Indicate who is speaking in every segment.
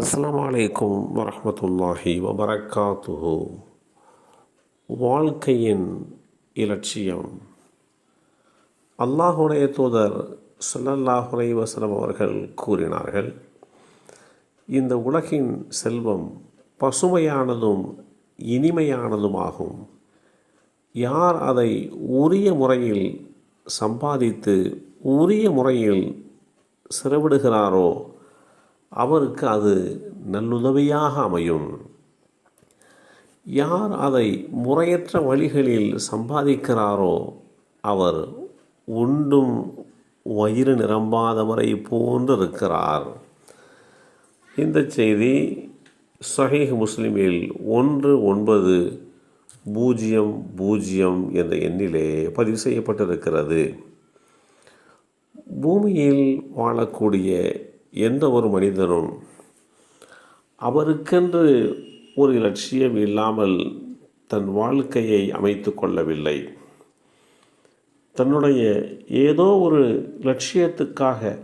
Speaker 1: அஸ்லாம் வலைக்கும் வரமத்துல்லாஹி வபரக்காத்துஹு. வாழ்க்கையின் இலட்சியம். அல்லாஹுடைய தூதர் சல்லல்லாஹுரை வசலம் அவர்கள் கூறினார்கள் இந்த உலகின் செல்வம் பசுமையானதும் இனிமையானதுமாகும். யார் அதை உரிய முறையில் சம்பாதித்து உரிய முறையில் செலவிடுகிறாரோ அவருக்கு அது நல்லுதவியாக அமையும். யார் அதை முறையற்ற வழிகளில் சம்பாதிக்கிறாரோ அவர் உண்டும் வயிறு நிரம்பாதவரை போன்று இருக்கிறார் இந்த செய்தி சஹீஹ் முஸ்லிமில் ஒன்று ஒன்பது பூஜ்ஜியம் பூஜ்ஜியம் என்ற எண்ணிலே பதிவு செய்யப்பட்டிருக்கிறது. பூமியில் வாழக்கூடிய எந்த ஒரு மனிதனும் அவருக்கென்று ஒரு லட்சியம் இல்லாமல் தன் வாழ்க்கையை அமைத்து கொள்ளவில்லை. தன்னுடைய ஏதோ ஒரு லட்சியத்துக்காக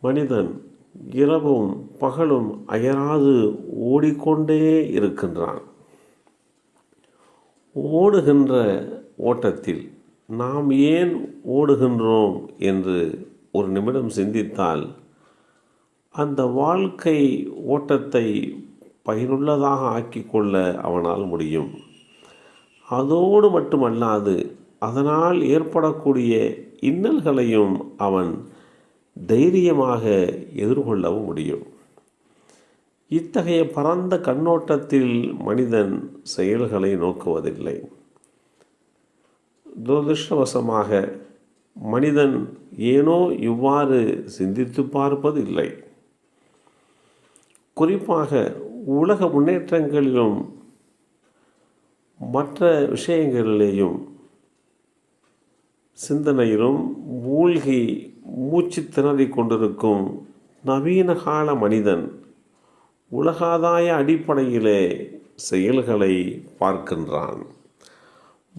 Speaker 1: மனிதன் இரவும் பகலும் அயராது ஓடிக்கொண்டே இருக்கின்றான். ஓடுகின்ற ஓட்டத்தில் நாம் ஏன் ஓடுகின்றோம் என்று ஒரு நிமிடம் சிந்தித்தால் அந்த வாழ்க்கை ஓட்டத்தை பயனுள்ளதாக ஆக்கிக்கொள்ள அவனால் முடியும். அதோடு மட்டுமல்லாது அதனால் ஏற்படக்கூடிய இன்னல்களையும் அவன் தைரியமாக எதிர்கொள்ளவும் முடியும். இத்தகைய பரந்த கண்ணோட்டத்தில் மனிதன் செயல்களை நோக்குவதில்லை. துரதிருஷ்டவசமாக மனிதன் ஏனோ இவ்வாறு சிந்தித்து பார்ப்பது இல்லை குறிப்பாக உலக முன்னேற்றங்களிலும் மற்ற விஷயங்களிலேயும் சிந்தனையிலும் மூழ்கி மூச்சு திணறிக் கொண்டிருக்கும் நவீன கால மனிதன் உலகாதாய அடிப்படையிலே செயல்களை பார்க்கின்றான்.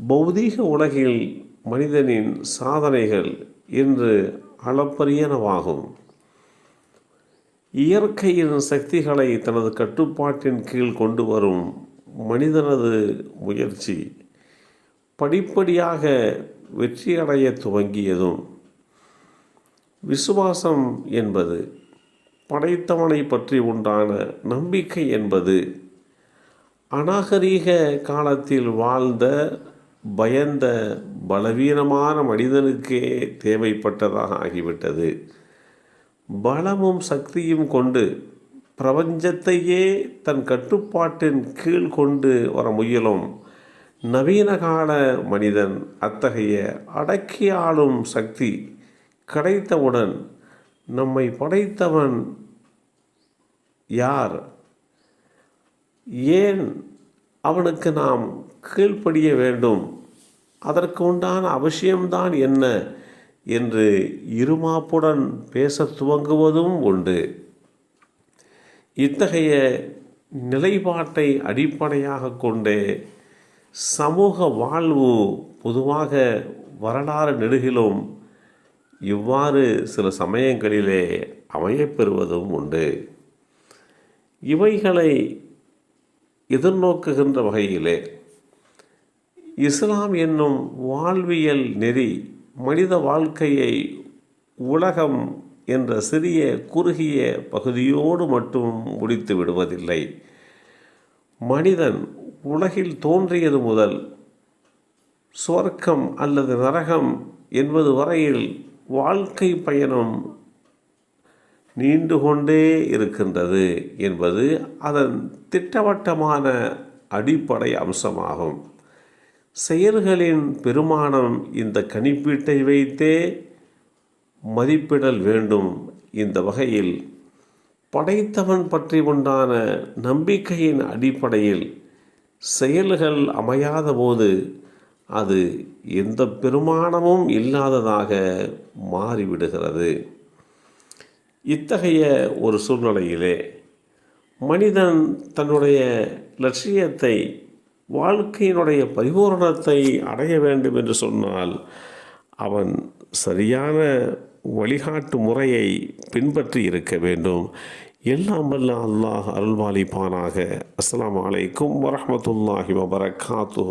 Speaker 1: பௌதீக உலகில் மனிதனின் சாதனைகள் இன்று அளப்பரியனவாகும். இயற்கையின் சக்திகளை தனது கட்டுப்பாட்டின் கீழ் கொண்டு வரும் மனிதனது முயற்சி படிப்படியாக வெற்றியடைய துவங்கியதும் விசுவாசம் என்பது படைத்தவனை பற்றி உண்டான நம்பிக்கை என்பது அநாகரீக காலத்தில் வாழ்ந்த பயந்த பலவீனமான மனிதனுக்கே தேவைப்பட்டதாக ஆகிவிட்டது. பலமும் சக்தியும் கொண்டு பிரபஞ்சத்தையே தன் கட்டுப்பாட்டின் கீழ் கொண்டு வர முயலும் நவீன கால மனிதன் அத்தகைய அடக்கி ஆளும் சக்தி கிடைத்தவுடன் நம்மை படைத்தவன் யார்? ஏன் அவனுக்கு நாம் கீழ்ப்படிய வேண்டும்? அதற்கு உண்டான அவசியம்தான் என்ன என்று இருமாப்புடன் பேச துவங்குவதும் உண்டு. இத்தகைய நிலைப்பாட்டை அடிப்படையாக கொண்டே சமூக வாழ்வு பொதுவாக வரலாறு நெடுகிலும் இவ்வாறு சில சமயங்களிலே அமையப்பெறுவதும் உண்டு. இவைகளை எதிர்நோக்குகின்ற வகையிலே இஸ்லாம் என்னும் வாழ்வியல் நெறி மனித வாழ்க்கையை உலகம் என்ற சிறிய குறுகிய பகுதியோடு மட்டும் முடித்து விடுவதில்லை. மனிதன் உலகில் தோன்றியது முதல் சுவர்க்கம் அல்லது நரகம் என்பது வரையில் வாழ்க்கை பயணம் நீண்டு கொண்டே இருக்கின்றது என்பது அதன் திட்டவட்டமான அடிப்படை அம்சமாகும். செயல்களின் பெருமானம் இந்த கணிப்பீட்டை வைத்தே மதிப்பிடல் வேண்டும் இந்த வகையில். படைத்தவன் பற்றி உண்டான நம்பிக்கையின் அடிப்படையில் செயல்கள் அமையாத போது அது எந்த பெருமானமும் இல்லாததாக மாறிவிடுகிறது. இத்தகைய ஒரு சூழ்நிலையிலே மனிதன் தன்னுடைய லட்சியத்தை வாழ்க்கையினுடைய பரிபூரணத்தை அடைய வேண்டும் என்று சொன்னால் அவன் சரியான வழிகாட்டு முறையை பின்பற்றி இருக்க வேண்டும். எல்லாம் வல்ல அல்லாஹ் அருள்வாலிப்பானாக. அஸ்லாம் அலைக்கும் வரமத்துல்லாஹி வபரகாத்து